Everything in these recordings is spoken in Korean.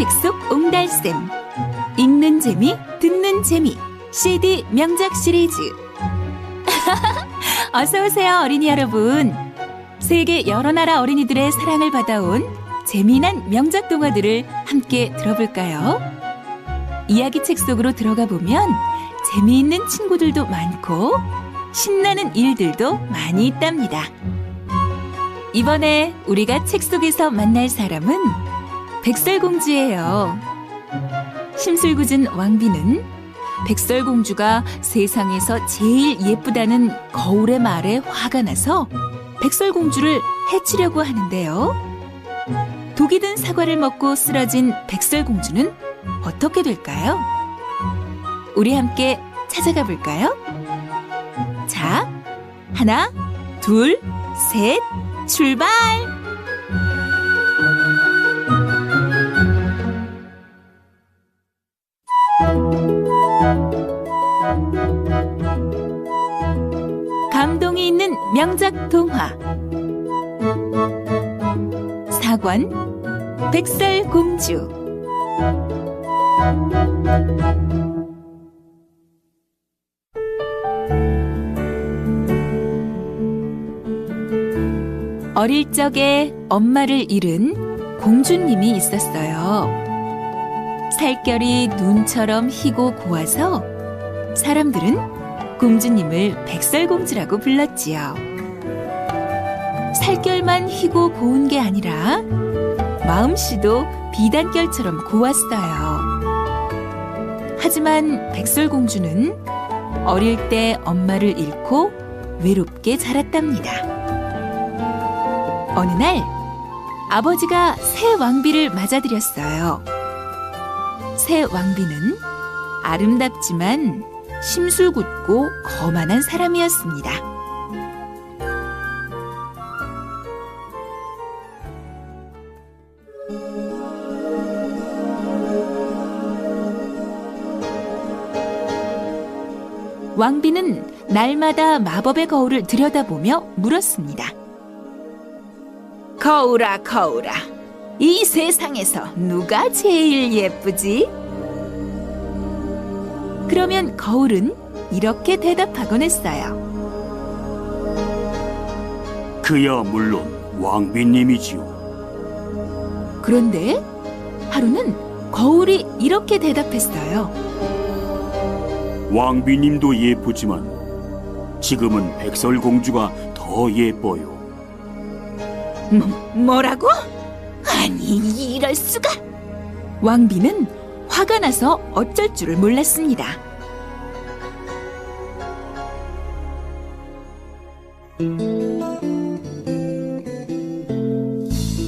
책속 옹달샘 읽는 재미 듣는 재미 CD 명작 시리즈 어서 오세요 어린이 여러분 세계 여러 나라 어린이들의 사랑을 받아온 재미난 명작 동화들을 함께 들어볼까요? 이야기 책 속으로 들어가 보면 재미있는 친구들도 많고 신나는 일들도 많이 있답니다. 이번에 우리가 책 속에서 만날 사람은 백설공주예요. 심술궂은 왕비는 백설공주가 세상에서 제일 예쁘다는 거울의 말에 화가 나서 백설공주를 해치려고 하는데요. 독이 든 사과를 먹고 쓰러진 백설공주는 어떻게 될까요? 우리 함께 찾아가 볼까요? 자, 하나, 둘, 셋, 출발! 동화 사관 백설공주 어릴 적에 엄마를 잃은 공주님이 있었어요. 살결이 눈처럼 희고 고와서 사람들은 공주님을 백설공주라고 불렀지요. 살결만 희고 고운 게 아니라 마음씨도 비단결처럼 고왔어요. 하지만 백설공주는 어릴 때 엄마를 잃고 외롭게 자랐답니다. 어느 날 아버지가 새 왕비를 맞아들였어요. 새 왕비는 아름답지만 심술궂고 거만한 사람이었습니다. 왕비는 날마다 마법의 거울을 들여다보며 물었습니다. 거울아, 거울아. 이 세상에서 누가 제일 예쁘지? 그러면 거울은 이렇게 대답하곤 했어요. 그야 물론 왕비님이지요. 그런데 하루는 거울이 이렇게 대답했어요. 왕비님도 예쁘지만 지금은 백설공주가 더 예뻐요. 뭐 라고? 아니, 이럴 수가. 왕비는 화가 나서 어쩔 줄을 몰랐습니다.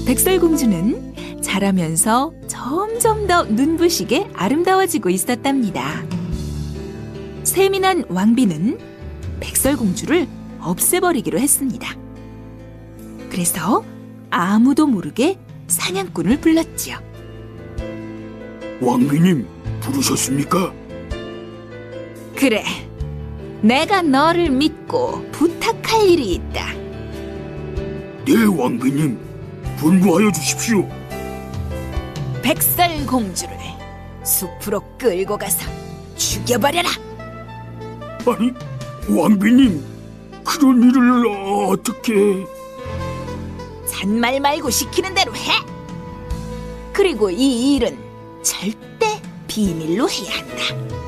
백설공주는 자라면서 점점 더 눈부시게 아름다워지고 있었답니다. 세민한 왕비는 백설공주를 없애버리기로 했습니다. 그래서 아무도 모르게 사냥꾼을 불렀지요. 왕비님 부르셨습니까? 그래, 내가 너를 믿고 부탁할 일이 있다. 네 왕비님 분부하여 주십시오. 백설공주를 숲으로 끌고 가서 죽여버려라. 아니 왕비님 그런 일을 어떻게? 잔말 말고 시키는 대로 해. 그리고 이 일은 절대 비밀로 해야 한다.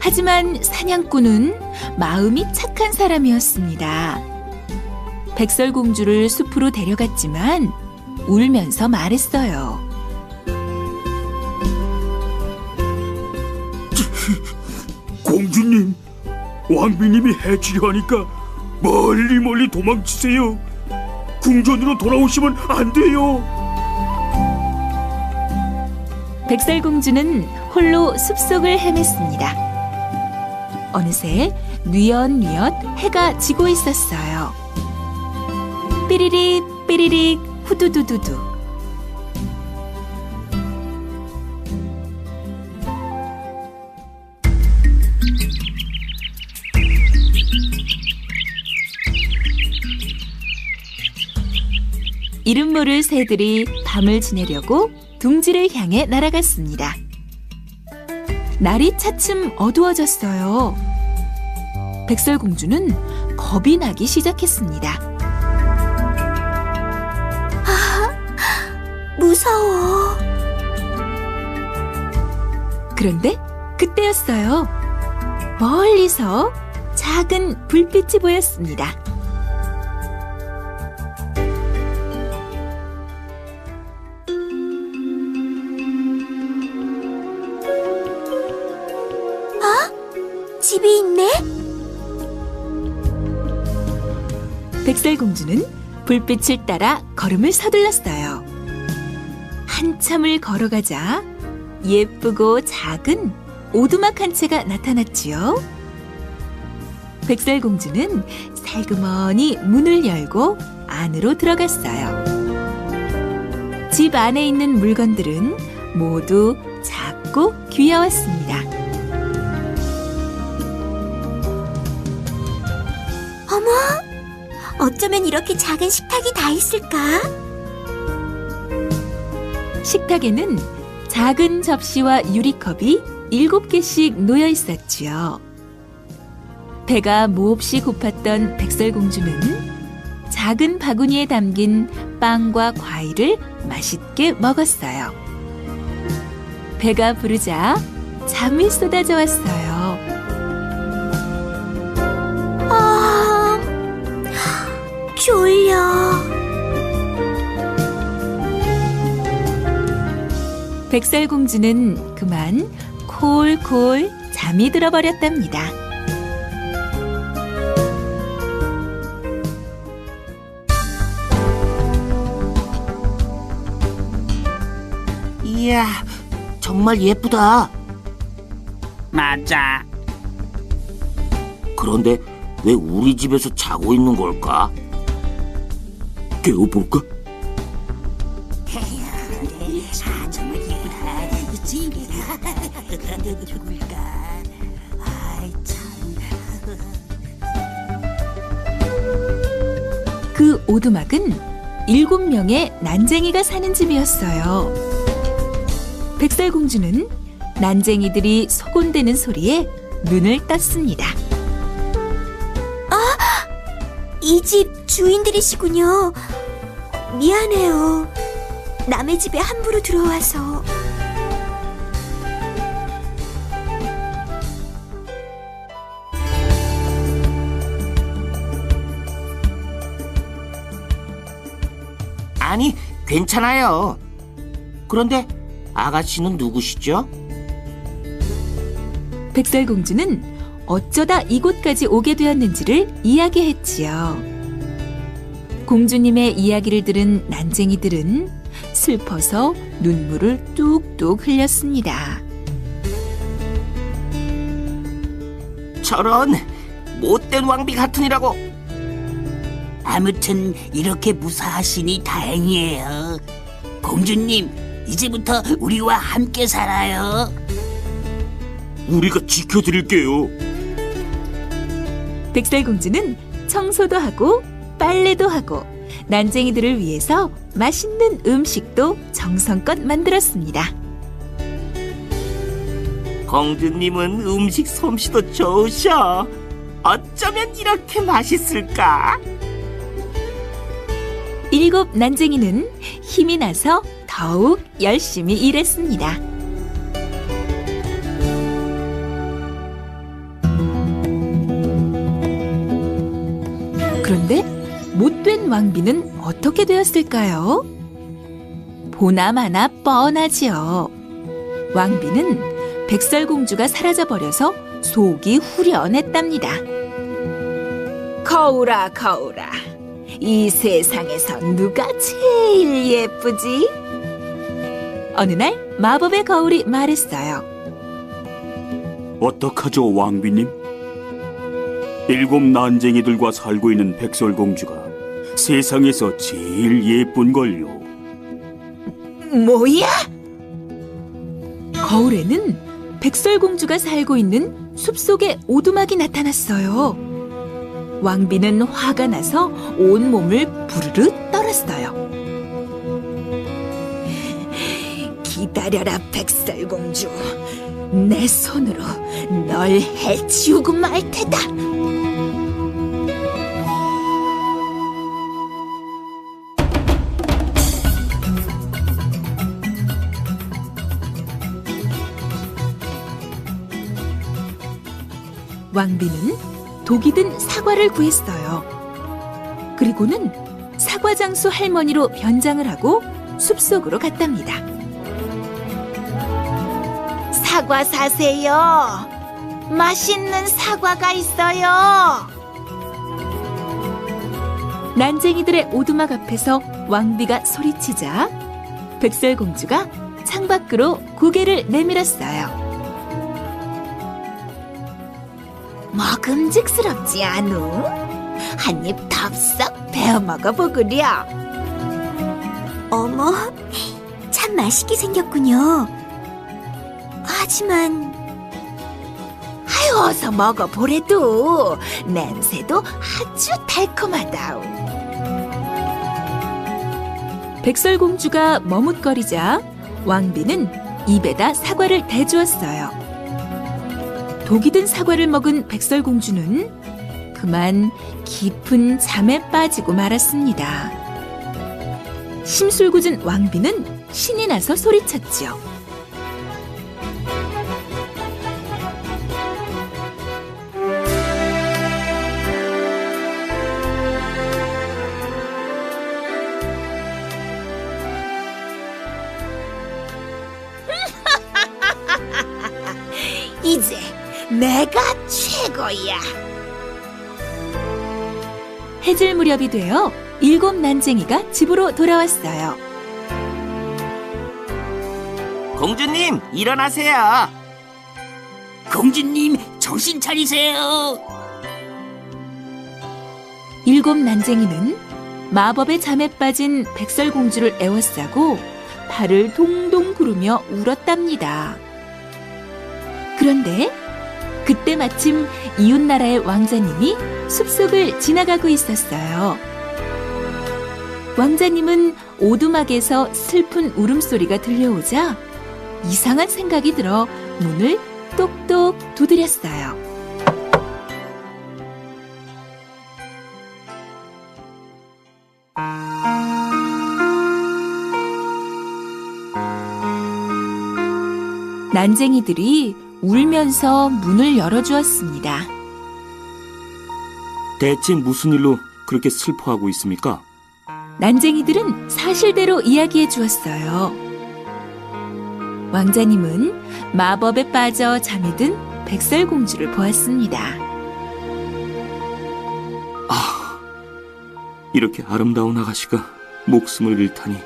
하지만 사냥꾼은 마음이 착한 사람이었습니다. 백설공주를 숲으로 데려갔지만 울면서 말했어요. 공주님 왕비님이 해치려 하니까 멀리 멀리 도망치세요. 궁전으로 돌아오시면 안 돼요. 백설공주는 홀로 숲속을 헤맸습니다. 어느새 뉘엿뉘엿 해가 지고 있었어요. 삐리릭 삐리릭 후두두두두 이름 모를 새들이 밤을 지내려고 둥지를 향해 날아갔습니다. 날이 차츰 어두워졌어요. 백설공주는 겁이 나기 시작했습니다. 무서워. 그런데 그때였어요. 멀리서 작은 불빛이 보였습니다. 집이 있네? 백설공주는 불빛을 따라 걸음을 서둘렀어요. 한참을 걸어가자 예쁘고 작은 오두막 한 채가 나타났지요. 백설공주는 살그머니 문을 열고 안으로 들어갔어요. 집 안에 있는 물건들은 모두 작고 귀여웠습니다. 어머, 어쩌면 이렇게 작은 식탁이 다 있을까? 식탁에는 작은 접시와 유리컵이 일곱 개씩 놓여 있었지요. 배가 몹시 고팠던 백설공주는 작은 바구니에 담긴 빵과 과일을 맛있게 먹었어요. 배가 부르자 잠이 쏟아져 왔어요. 아, 졸려. 백설공주는 그만 콜콜 잠이 들어버렸답니다. 이야, 정말 예쁘다. 맞아. 그런데 왜 우리 집에서 자고 있는 걸까? 깨워볼까? 그 오두막은 일곱 명의 난쟁이가 사는 집이었어요. 백설공주는 난쟁이들이 소곤대는 소리에 눈을 떴습니다. 이집 주인들이시군요. 미안해요. 남의 집에 함부로 들어와서. 괜찮아요. 그런데 아가씨는 누구시죠? 백설공주는 어쩌다 이곳까지 오게 되었는지를 이야기했지요. 공주님의 이야기를 들은 난쟁이들은 슬퍼서 눈물을 뚝뚝 흘렸습니다. 저런 못된 왕비 같으니라고. 아무튼 이렇게 무사하시니 다행이에요. 공주님, 이제부터 우리와 함께 살아요. 우리가 지켜드릴게요. 백설공주는 청소도 하고 빨래도 하고 난쟁이들을 위해서 맛있는 음식도 정성껏 만들었습니다. 공주님은 음식 솜씨도 좋으셔. 어쩌면 이렇게 맛있을까? 일곱 난쟁이는 힘이 나서 더욱 열심히 일했습니다. 그런데 못된 왕비는 어떻게 되었을까요? 보나마나 뻔하지요. 왕비는 백설공주가 사라져버려서 속이 후련했답니다. 거울아, 거울아. 이 세상에서 누가 제일 예쁘지? 어느 날 마법의 거울이 말했어요. 어떡하죠, 왕비님? 일곱 난쟁이들과 살고 있는 백설공주가 세상에서 제일 예쁜 걸요. 뭐야? 거울에는 백설공주가 살고 있는 숲속의 오두막이 나타났어요. 왕비는 화가 나서 온몸을 부르르 떨었어요. 기다려라, 백설공주. 내 손으로 널 해치우고 말 테다. 왕비는 독이 든 사과를 구했어요. 그리고는 사과 장수 할머니로 변장을 하고 숲속으로 갔답니다. 사과 사세요. 맛있는 사과가 있어요. 난쟁이들의 오두막 앞에서 왕비가 소리치자 백설공주가 창밖으로 고개를 내밀었어요. 먹음직스럽지 않우? 한입 덥석 베어 먹어보구려. 어머, 참 맛있게 생겼군요. 하지만 아유, 어서 먹어보래도 냄새도 아주 달콤하다우. 백설공주가 머뭇거리자 왕비는 입에다 사과를 대주었어요. 독이 든 사과를 먹은 백설공주는 그만 깊은 잠에 빠지고 말았습니다. 심술궂은 왕비는 신이 나서 소리쳤지요. 이제 내가 최고야. 해질 무렵이 되어 일곱 난쟁이가 집으로 돌아왔어요. 공주님, 일어나세요. 공주님, 정신 차리세요. 일곱 난쟁이는 마법의 잠에 빠진 백설공주를 애워싸고 발을 동동 구르며 울었답니다. 그런데 그때 마침 이웃나라의 왕자님이 숲속을 지나가고 있었어요. 왕자님은 오두막에서 슬픈 울음소리가 들려오자 이상한 생각이 들어 문을 똑똑 두드렸어요. 난쟁이들이 울면서 문을 열어주었습니다. 대체 무슨 일로 그렇게 슬퍼하고 있습니까? 난쟁이들은 사실대로 이야기해 주었어요. 왕자님은 마법에 빠져 잠이 든 백설공주를 보았습니다. 이렇게 아름다운 아가씨가 목숨을 잃다니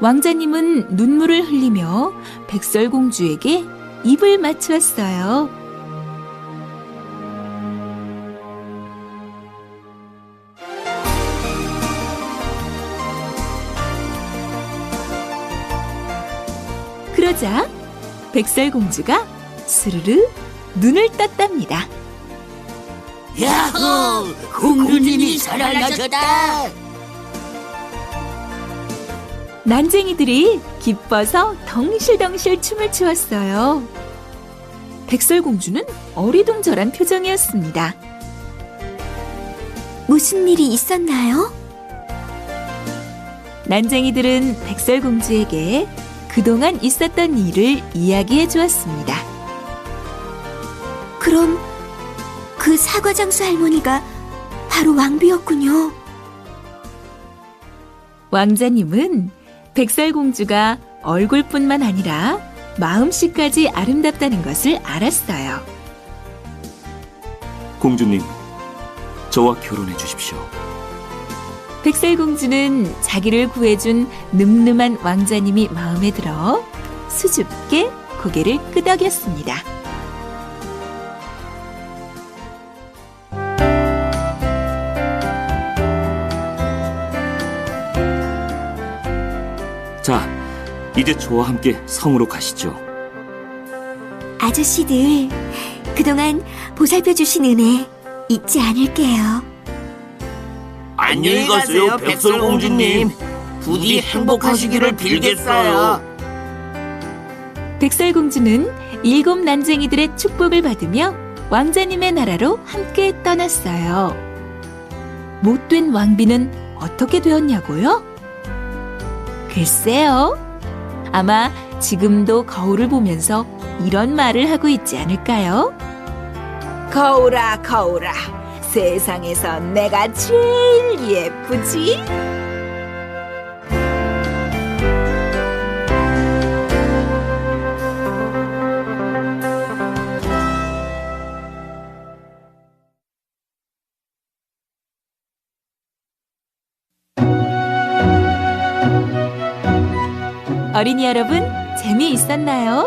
왕자님은 눈물을 흘리며 백설공주에게 입을 맞추었어요. 그러자 백설공주가 스르르 눈을 떴답니다. 야호! 공주님이 살아나셨다. 난쟁이들이 기뻐서 덩실덩실 춤을 추었어요. 백설공주는 어리둥절한 표정이었습니다. 무슨 일이 있었나요? 난쟁이들은 백설공주에게 그동안 있었던 일을 이야기해 주었습니다. 그럼 그 사과 장수 할머니가 바로 왕비였군요. 왕자님은 백설공주가 얼굴뿐만 아니라 마음씨까지 아름답다는 것을 알았어요. 공주님 저와 결혼해 주십시오. 백설공주는 자기를 구해준 늠름한 왕자님이 마음에 들어 수줍게 고개를 끄덕였습니다. 이제 저와 함께 성으로 가시죠. 아저씨들, 그동안 보살펴 주신 은혜 잊지 않을게요. 안녕히 가세요, 백설공주님. 부디 행복하시기를 빌겠어요. 백설공주는 일곱 난쟁이들의 축복을 받으며 왕자님의 나라로 함께 떠났어요. 못된 왕비는 어떻게 되었냐고요? 글쎄요. 아마 지금도 거울을 보면서 이런 말을 하고 있지 않을까요? 거울아 거울아 세상에서 내가 제일 예쁘지? 어린이 여러분, 재미있었나요?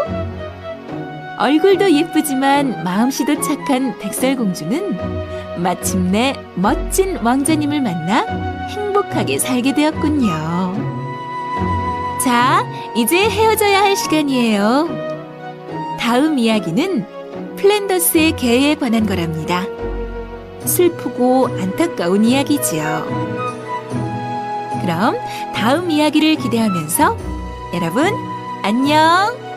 얼굴도 예쁘지만 마음씨도 착한 백설공주는 마침내 멋진 왕자님을 만나 행복하게 살게 되었군요. 자, 이제 헤어져야 할 시간이에요. 다음 이야기는 플랜더스의 개에 관한 거랍니다. 슬프고 안타까운 이야기지요. 그럼 다음 이야기를 기대하면서 여러분, 안녕!